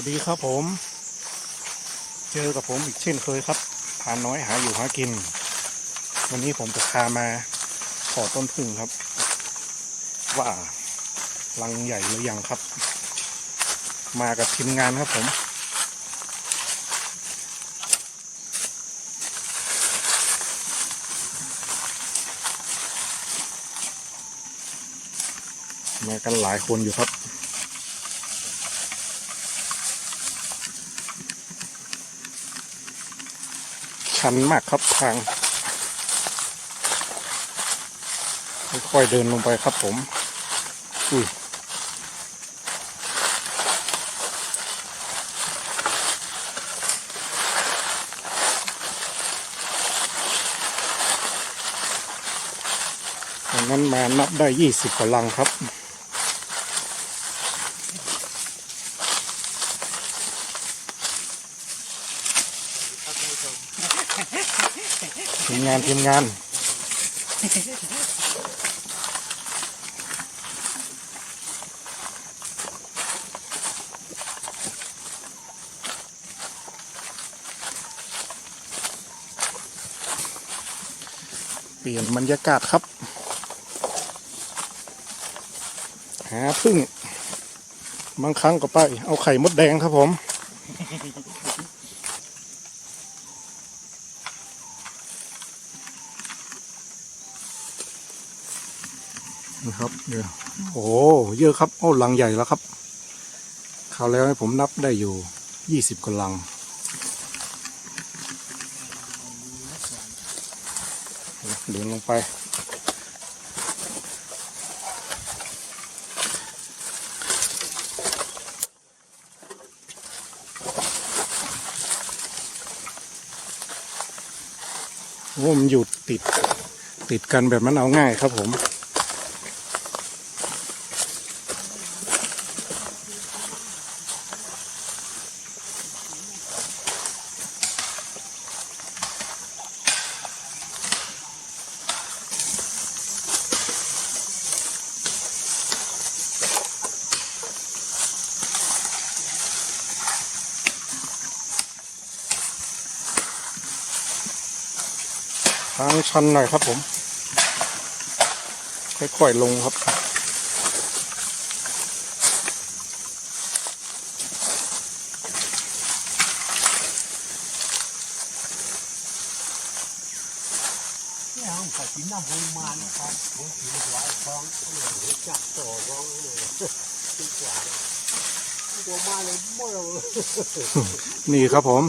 วัสดีครับผม เจอกับผมอีกเช่นเคยครับพานน้อยหาอยู่หากิน วันนี้ผมจะพามาขอต้นพึ่งครับ ว่ารังใหญ่หรือยังครับ มากับทีมงานครับผมมากันหลายคนอยู่ครับ ชันมากครับทาง ค่อยๆเดินลงไปครับผม อุ้ยงั้นมานับได้ยี่สิบกว่าลังครับ มงานทีมงาน เปลี่ยนบรรยากาศครับ หาพึ่ง บางครั้งก็ไป เอาไข่มดแดงครับผม นะครับเดี๋ยวโอ้เยอะครับโอ้ลังใหญ่แล้วครับคราวแล้วให้ผมนับได้อยู่ยี่สิบกว่าลังเดินลงไป โอ้มันอยู่ติดติดกันแบบมันเอาง่ายครับผม ทางชันหน่อยครับผม ค่อยๆลงครับ เนี่ยผมขอกินน้ำมันมานะครับผมกินหลายครั้งเลยจับต่อร้องเลยดีกว่าตัวมาเลยไม่เอานี่ครับผม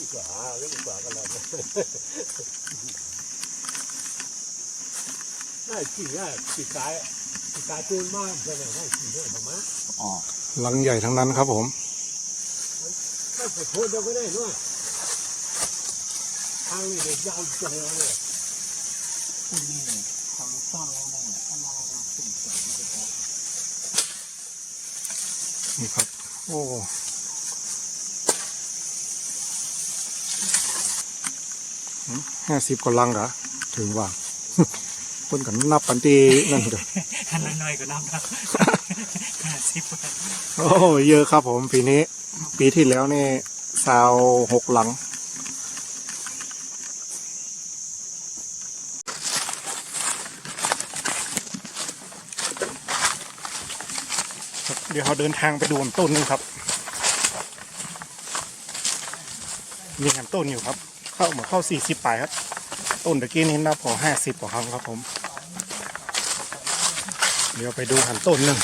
ดีกว่าเรื่องดีกว่ากันเลยน่ากินอะปีกายปีกายตื่นมากเลยน่ากินเลยมาลังใหญ่ทั้งนั้นครับผมไม่ขอโทษเราก็ได้ด้วยทางนี้เด็กยาวจังเลยคุณนี่ทางสร้างได้อะไรนะสิ่งเสริมที่เขานี่ครับโอ้ ห้าสิบกว่าลังเหรอถึงว่าคนกันนับปันตีนั่นเด้ออันน้อยๆก็นับนะห้าสิบโอ้เยอะครับผมปีนี้ ปีที่แล้วนี่ซาวหกหลังเดี๋ยวเราเดินทางไปดูต้นนึงครับ มีงานต้นอยู่ครับ เข้าเหมือนเข้าสี่สิบปลายครับ ต้นตะกี้นี้นับพอห้าสิบกว่าครั้งครับผม เดี๋ยวไปดูหันต้นหนึ่ง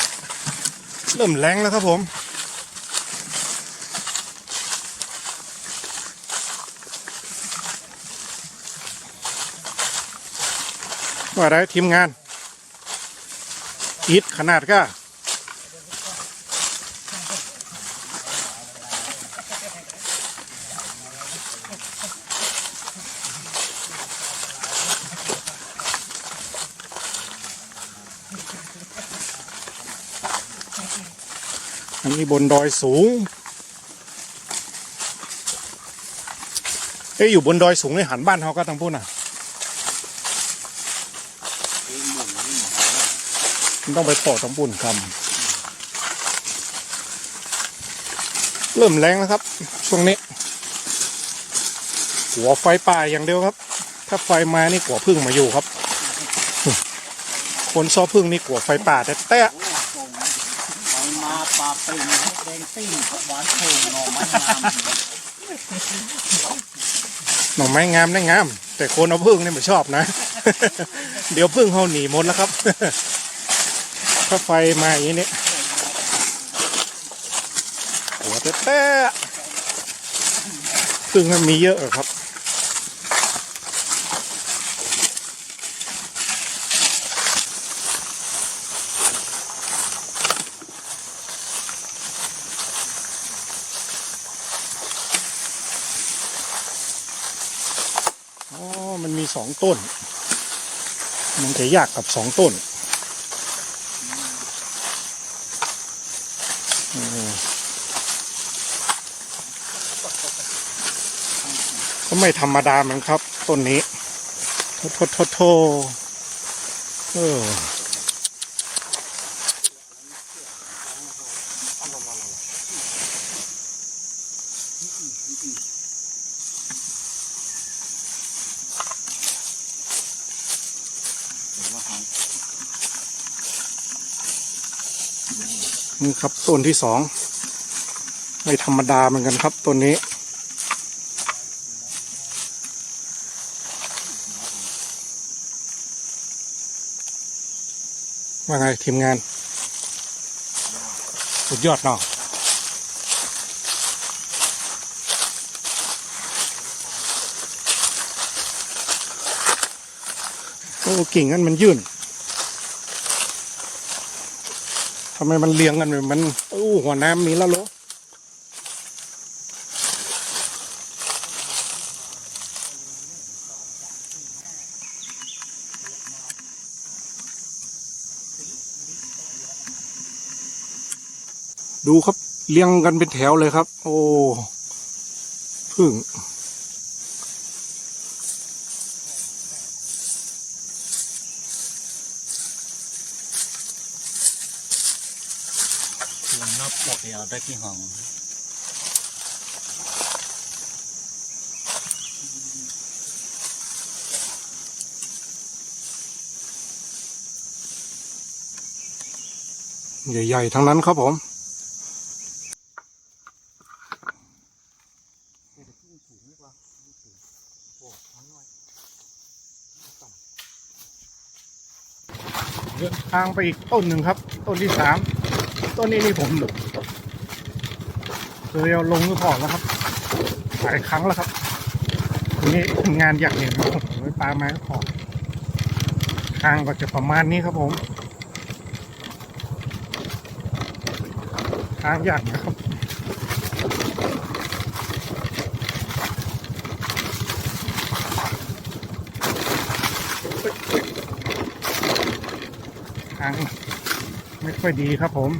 เริ่มแรงแล้วครับผมว่าไรทีมงาน อีทขนาดก็ อันนี้บนดอยสูง เอ้ยอยู่บนดอยสูงในหันบ้านเขาก็ต้องพูดน่ะมันต้องไปปอต้องปุ่นคำเริ่มแรงแล้วครับ ช่วงนี้ หัวไฟป่าอย่างเดียวครับ ถ้าไฟมานี่กัวพึ่งมาอยู่ครับ คนชอบพึ่งนี่กัวไฟป่าแต่แต่ มาปลาป็นแดงติ้งหวานโผงหน่อไม้งามหน่อไม้งามได้งาม แต่คนเอาพึ่งนี่ไม่ชอบนะ เดี๋ยวพึ่งเขาหนีหมดแล้วครับ ถ้าไฟมาอย่างนี้เนี่ยหัวแต่แต่พึ่งมันมีเยอะครับ อ๋อ มันมีสองต้น มันจะยากกับสองต้นก็ไม่ธรรมดาเหมือนครับ ต้นนี้ โทโทโทโทเออ นี่ครับต้นที่สองไม่ธรรมดาเหมือนกันครับต้นนี้ ว่าไงทีมงาน สุดยอดเนาะโอ้กิ่งนั้นมันยื่น ทำไมมันเลี้ยงกันแบบมันอู้หัวน้ำมีแล้วเหรอดูครับเลี้ยงกันเป็นแถวเลยครับ โอ้พึ่ง ลงนับปกเดียวได้กี่ห้องใหญ่ๆทั้งนั้นครับผมเดินทางไปอีกต้นหนึ่งครับ ต้นที่สาม ต้นนี้นี่ผมเคยเอาลงมือพอแล้วครับหลายครั้งแล้วครับทีนี้งานอยากเห็นผมไปปลาไม้ขอทางก็จะประมาณนี้ครับผมทางยากนะครับทางไม่ค่อยดีครับผม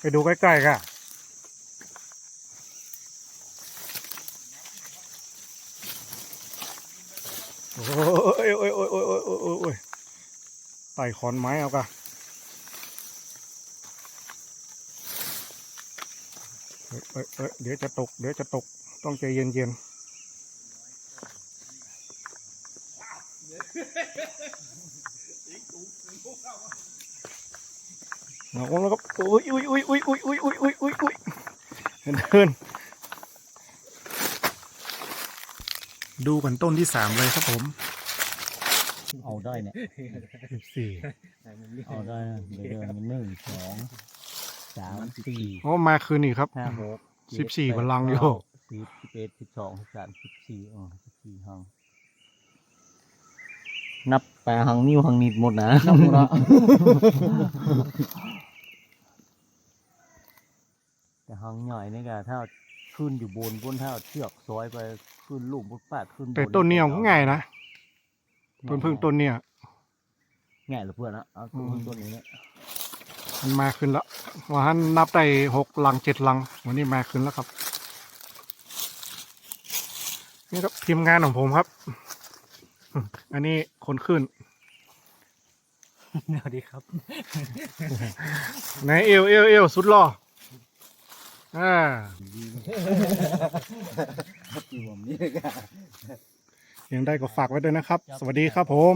ไปดูใกล้ๆกันโอ้ยโอ้ยโอ้ยโอ้ยโอ้ยโอ้ยไต่ขอนไม้เอากัน เอ้ยเอ้ยเดี๋ยวจะตก เดี๋ยวจะตก ต้องใจเย็นๆเอาแล้วครับอุ้ยอุ้ยอุ้ยอุ้ยอุ้ยอุ้ยอุ้ยอุ้ยอุ้ยอุ้ยเดินดูกันต้นที่สามเลยครับผม เอาได้เนี่ยสี่เอาได้นะเดี๋ยวเดินหนึ่งสอง สามสี่โอ้มาคืนนี้ครับห้าหกสิบสี่พลังอยู่สิบสิบเอ็ดสิบสองสิบสามสิบสี่อ๋อสิบสี่ห้องนับไปหังนิ้วหังนิดหมดนะนับหมดละแต่หังใหญ่นี่ก็ถ้าขึ้นอยู่บนบนถ้าเอาเชือกซอยไปขึ้นลูกบนปากขึ้นบแต่ต้นเนี้ยง่ายนะต้นพึ่งต้นเนี้ยง่ายเหรือเพื่อนนะเอาต้นพึ่งต้นนี้เนี่ย มันมาขึ้นแล้ววันนับได้หกลังเจ็ดลังวันนี้มาขึ้นแล้วครับ นี่ครับทีมงานของผมครับ อันนี้คนขึ้นสวัสดีครับไหนเอวเอวเอวสุดหล่ออ่าอยู่ผมนี่ก็ยังได้ก็ฝากไว้ด้วยนะครับ สวัสดีครับผม